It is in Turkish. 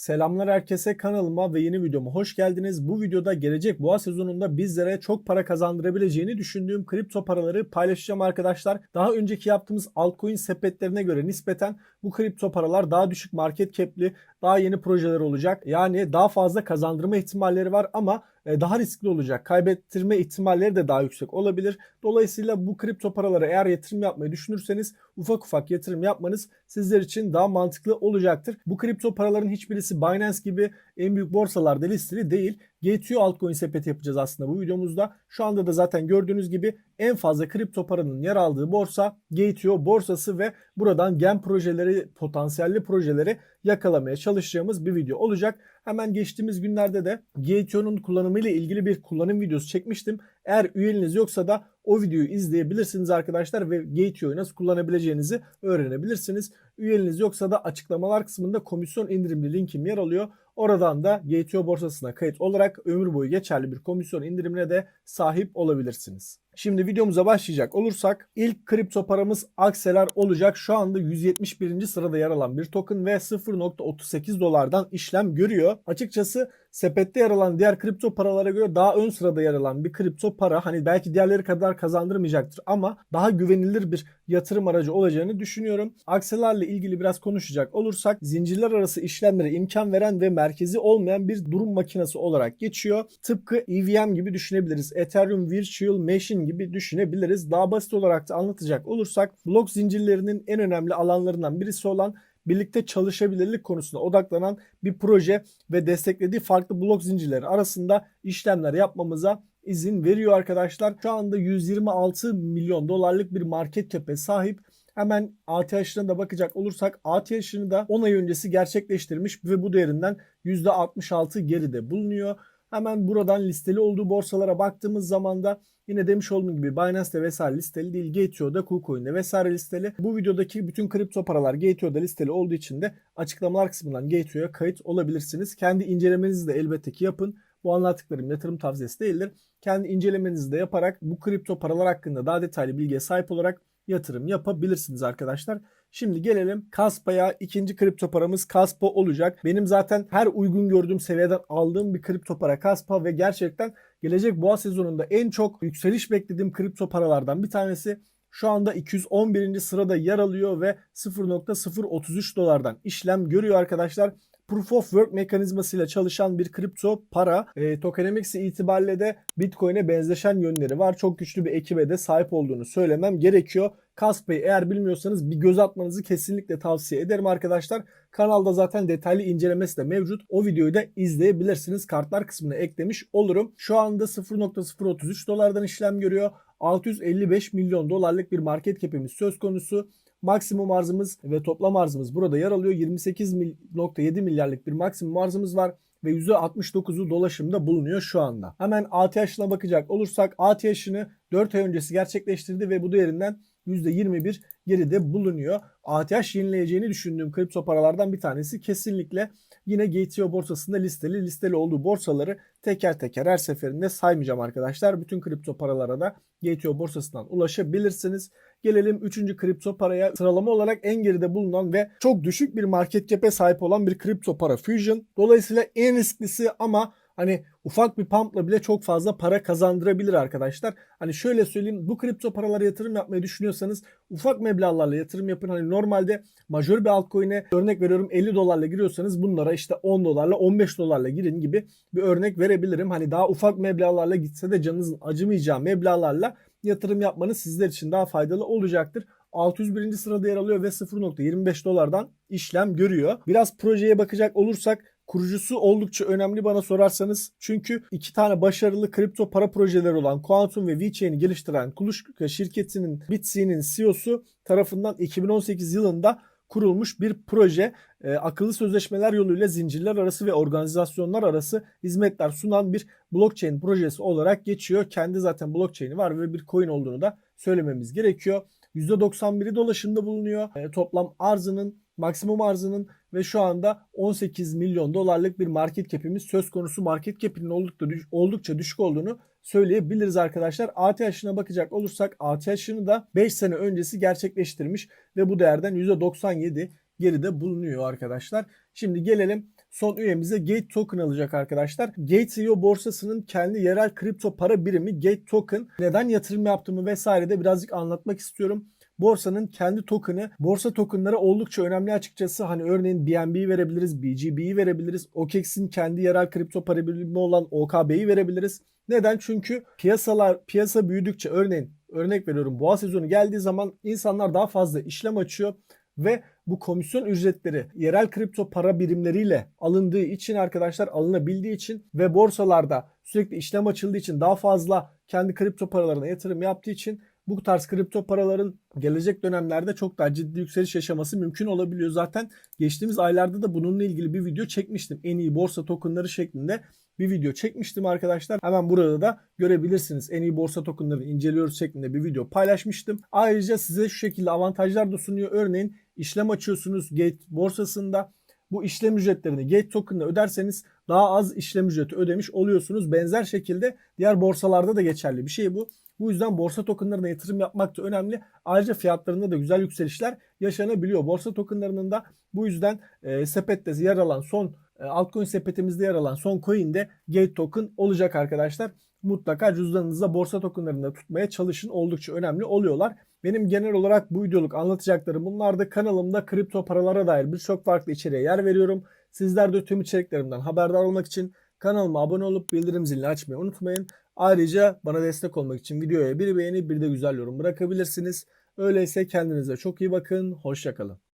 Selamlar herkese kanalıma ve yeni videoma hoş geldiniz. Bu videoda gelecek boğa sezonunda bizlere çok para kazandırabileceğini düşündüğüm kripto paraları paylaşacağım arkadaşlar. Daha önceki yaptığımız altcoin sepetlerine göre nispeten bu kripto paralar daha düşük market cap'li, daha yeni projeler olacak. Yani daha fazla kazandırma ihtimalleri var ama daha riskli olacak. Kaybettirme ihtimalleri de daha yüksek olabilir. Dolayısıyla bu kripto paralara eğer yatırım yapmayı düşünürseniz ufak ufak yatırım yapmanız sizler için daha mantıklı olacaktır. Bu kripto paraların hiçbirisi Binance gibi en büyük borsalarda listeli değil. GTO altcoin sepeti yapacağız aslında bu videomuzda. Şu anda da zaten gördüğünüz gibi en fazla kripto paranın yer aldığı borsa GTO borsası ve buradan gen projeleri, potansiyelli projeleri yakalamaya çalışacağımız bir video olacak. Hemen geçtiğimiz günlerde de GTO'nun kullanımıyla ilgili bir kullanım videosu çekmiştim. Eğer üyeliğiniz yoksa da o videoyu izleyebilirsiniz arkadaşlar ve GTO'yu nasıl kullanabileceğinizi öğrenebilirsiniz. Üyeliğiniz yoksa da açıklamalar kısmında komisyon indirimli linkim yer alıyor. Oradan da GTO borsasına kayıt olarak ömür boyu geçerli bir komisyon indirimine de sahip olabilirsiniz. Şimdi videomuza başlayacak olursak ilk kripto paramız Akseler olacak. Şu anda 171. sırada yer alan bir token ve 0.38 dolardan işlem görüyor. Açıkçası sepette yer alan diğer kripto paralara göre daha ön sırada yer alan bir kripto para hani belki diğerleri kadar kazandırmayacaktır ama daha güvenilir bir yatırım aracı olacağını düşünüyorum. Akselerle ilgili biraz konuşacak olursak zincirler arası işlemlere imkan veren ve merkezi olmayan bir durum makinesi olarak geçiyor. Tıpkı EVM gibi düşünebiliriz. Ethereum Virtual Machine gibi düşünebiliriz. Daha basit olarak da anlatacak olursak blok zincirlerinin en önemli alanlarından birisi olan birlikte çalışabilirlik konusuna odaklanan bir proje ve desteklediği farklı blok zincirleri arasında işlemler yapmamıza izin veriyor arkadaşlar. Şu anda 126 milyon dolarlık bir market cap'e sahip. Hemen ATH'ına da bakacak olursak ATH'ını da 10 ay öncesi gerçekleştirmiş ve bu değerinden %66 geride bulunuyor. Hemen buradan listeli olduğu borsalara baktığımız zaman da yine demiş olduğum gibi Binance'de vesaire listeli değil. Gateo'da, KuCoin'de vesaire listeli. Bu videodaki bütün kripto paralar Gateo'da listeli olduğu için de açıklamalar kısmından Gateo'ya kayıt olabilirsiniz. Kendi incelemenizi de elbette ki yapın. Bu anlattıklarım yatırım tavsiyesi değildir. Kendi incelemenizi de yaparak bu kripto paralar hakkında daha detaylı bilgiye sahip olarak yatırım yapabilirsiniz arkadaşlar. Şimdi gelelim Kaspa'ya. ikinci kripto paramız Kaspa olacak. Benim zaten her uygun gördüğüm seviyeden aldığım bir kripto para Kaspa ve gerçekten gelecek boğa sezonunda en çok yükseliş beklediğim kripto paralardan bir tanesi. Şu anda 211. sırada yer alıyor ve 0.033 dolardan işlem görüyor arkadaşlar. Proof of Work mekanizmasıyla çalışan bir kripto para. E, tokenomics itibariyle de Bitcoin'e benzeşen yönleri var. Çok güçlü bir ekibe de sahip olduğunu söylemem gerekiyor. Kaspa'yı eğer bilmiyorsanız bir göz atmanızı kesinlikle tavsiye ederim arkadaşlar. Kanalda zaten detaylı incelemesi de mevcut. O videoyu da izleyebilirsiniz. Kartlar kısmına eklemiş olurum. Şu anda 0.033 dolardan işlem görüyor. 655 milyon dolarlık bir market cap'imiz söz konusu. Maksimum arzımız ve toplam arzımız burada yer alıyor. 28.7 milyarlık bir maksimum arzımız var ve %69'u dolaşımda bulunuyor şu anda. Hemen ATH'ına bakacak olursak ATH'ını 4 ay öncesi gerçekleştirdi ve bu değerinden %21 geride bulunuyor. ATH yenileyeceğini düşündüğüm kripto paralardan bir tanesi kesinlikle yine GTO borsasında listeli. Listeli olduğu borsaları teker teker her seferinde saymayacağım arkadaşlar. Bütün kripto paralara da GTO borsasından ulaşabilirsiniz. Gelelim 3. kripto paraya. Sıralama olarak en geride bulunan ve çok düşük bir market cap'e sahip olan bir kripto para Fusion. Dolayısıyla en risklisi ama hani ufak bir pumpla bile çok fazla para kazandırabilir arkadaşlar. Hani şöyle söyleyeyim bu kripto paralara yatırım yapmayı düşünüyorsanız ufak meblağlarla yatırım yapın. Hani normalde majör bir altcoin'e örnek veriyorum 50 dolarla giriyorsanız bunlara işte 10 dolarla 15 dolarla girin gibi bir örnek verebilirim. Hani daha ufak meblağlarla gitse de canınızın acımayacağı meblağlarla yatırım yapmanız sizler için daha faydalı olacaktır. 601. sırada yer alıyor ve 0.25 dolardan işlem görüyor. Biraz projeye bakacak olursak kurucusu oldukça önemli bana sorarsanız. Çünkü iki tane başarılı kripto para projeleri olan Quantum ve VeChain'i geliştiren Kulushka şirketinin Bitsy'nin CEO'su tarafından 2018 yılında kurulmuş bir proje. E, akıllı sözleşmeler yoluyla zincirler arası ve organizasyonlar arası hizmetler sunan bir blockchain projesi olarak geçiyor. Kendi zaten blockchain'i var ve bir coin olduğunu da söylememiz gerekiyor. %91'i dolaşımda bulunuyor. E, toplam arzının maksimum arzının ve şu anda 18 milyon dolarlık bir market cap'imiz söz konusu. Market cap'inin oldukça, oldukça düşük olduğunu söyleyebiliriz arkadaşlar. ATH'ına bakacak olursak ATH'ını da 5 sene öncesi gerçekleştirmiş ve bu değerden %97 geride bulunuyor arkadaşlar. Şimdi gelelim son üyemize Gate Token alacak arkadaşlar. Gate.io borsasının kendi yerel kripto para birimi Gate Token. Neden yatırım yaptığımı vesaire de birazcık anlatmak istiyorum. Borsanın kendi token'ı, borsa tokenları oldukça önemli açıkçası. Hani örneğin BNB'yi verebiliriz, BGB'yi verebiliriz. OKEX'in kendi yerel kripto para birimi olan OKB'yi verebiliriz. Neden? Çünkü piyasalar piyasa büyüdükçe örneğin örnek veriyorum boğa sezonu geldiği zaman insanlar daha fazla işlem açıyor ve bu komisyon ücretleri yerel kripto para birimleriyle alındığı için arkadaşlar alınabildiği için ve borsalarda sürekli işlem açıldığı için daha fazla kendi kripto paralarına yatırım yaptığı için bu tarz kripto paraların gelecek dönemlerde çok daha ciddi yükseliş yaşaması mümkün olabiliyor. Zaten geçtiğimiz aylarda da bununla ilgili bir video çekmiştim. En iyi borsa tokenları şeklinde bir video çekmiştim arkadaşlar. Hemen burada da görebilirsiniz. En iyi borsa tokenlarını inceliyoruz şeklinde bir video paylaşmıştım. Ayrıca size şu şekilde avantajlar da sunuyor. Örneğin işlem açıyorsunuz Gate borsasında. Bu işlem ücretlerini Gate token'la öderseniz daha az işlem ücreti ödemiş oluyorsunuz. Benzer şekilde diğer borsalarda da geçerli bir şey bu. Bu yüzden borsa tokenlarına yatırım yapmak da önemli. Ayrıca fiyatlarında da güzel yükselişler yaşanabiliyor. Borsa tokenlarının da bu yüzden e, sepette yer alan son e, altcoin sepetimizde yer alan son coin de Gate token olacak arkadaşlar. Mutlaka cüzdanınızda borsa tokenlarında tutmaya çalışın. Oldukça önemli oluyorlar. Benim genel olarak bu videoluk anlatacaklarım bunlar da kanalımda kripto paralara dair birçok farklı içeriğe yer veriyorum. Sizler de tüm içeriklerimden haberdar olmak için kanalıma abone olup bildirim zilini açmayı unutmayın. Ayrıca bana destek olmak için videoya bir beğeni bir de güzel yorum bırakabilirsiniz. Öyleyse kendinize çok iyi bakın. Hoşçakalın.